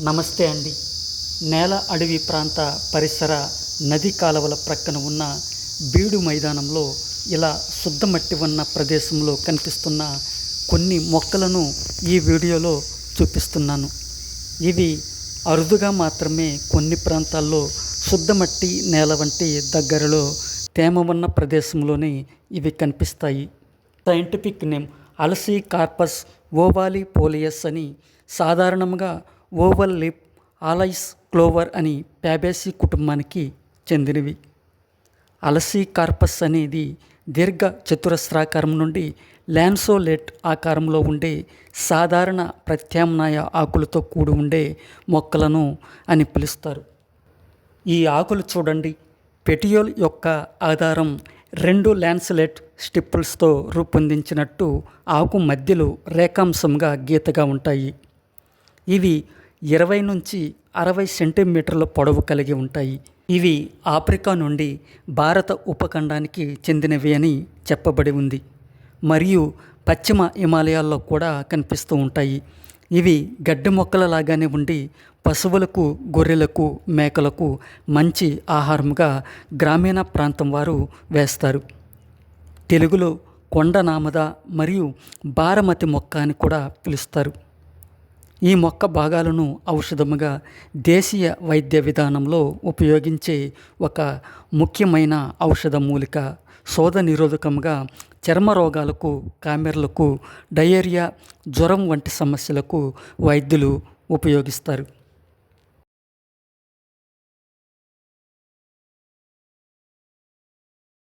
నమస్తే అండి. నేల అడవి ప్రాంత పరిసర నది కాలువల ప్రక్కన ఉన్న బీడు మైదానంలో ఇలా శుద్ధ మట్టి ఉన్న ప్రదేశంలో కనిపిస్తున్న కొన్ని మొక్కలను ఈ వీడియోలో చూపిస్తున్నాను. ఇవి అరుదుగా మాత్రమే కొన్ని ప్రాంతాల్లో శుద్ధ మట్టి నేల వంటి దగ్గరలో తేమ ఉన్న ప్రదేశంలోనే ఇవి కనిపిస్తాయి. సైంటిఫిక్ నేమ్ అలసీ కార్పస్ ఓవాలి పోలియస్ అని సాధారణంగా ఓవల్ లిప్ ఆలైస్ క్లోవర్ అని ప్యాబేసి కుటుంబానికి చెందినవి. అలసీ కార్పస్ అనేది దీర్ఘ చతురస్రాకారం నుండి ల్యాన్సోలెట్ ఆకారంలో ఉండే సాధారణ ప్రత్యామ్నాయ ఆకులతో కూడి ఉండే మొక్కలను అని పిలుస్తారు. ఈ ఆకులు చూడండి. పెటియోల్ యొక్క ఆధారం రెండు ల్యాన్సలెట్ స్టిప్పుల్స్తో రూపొందించినట్టు ఆకు మధ్యలో రేఖాంశంగా గీతగా ఉంటాయి. ఇవి ఇరవై నుంచి అరవై సెంటీమీటర్ల పొడవు కలిగి ఉంటాయి. ఇవి ఆఫ్రికా నుండి భారత ఉపఖండానికి చెందినవి అని చెప్పబడి ఉంది. మరియు పశ్చిమ హిమాలయాల్లో కూడా కనిపిస్తూ ఉంటాయి. ఇవి గడ్డి మొక్కల లాగానే ఉండి పశువులకు గొర్రెలకు మేకలకు మంచి ఆహారంగా గ్రామీణ ప్రాంతం వారు వేస్తారు. తెలుగులో కొండనామద మరియు బారమతి మొక్క అని కూడా పిలుస్తారు. ఈ మొక్క భాగాలను ఔషధముగా దేశీయ వైద్య విధానంలో ఉపయోగించే ఒక ముఖ్యమైన ఔషధ మూలిక శోధ నిరోధకంగా చర్మ రోగాలకు కామెర్లకు డయేరియా జ్వరం వంటి సమస్యలకు వైద్యులు ఉపయోగిస్తారు.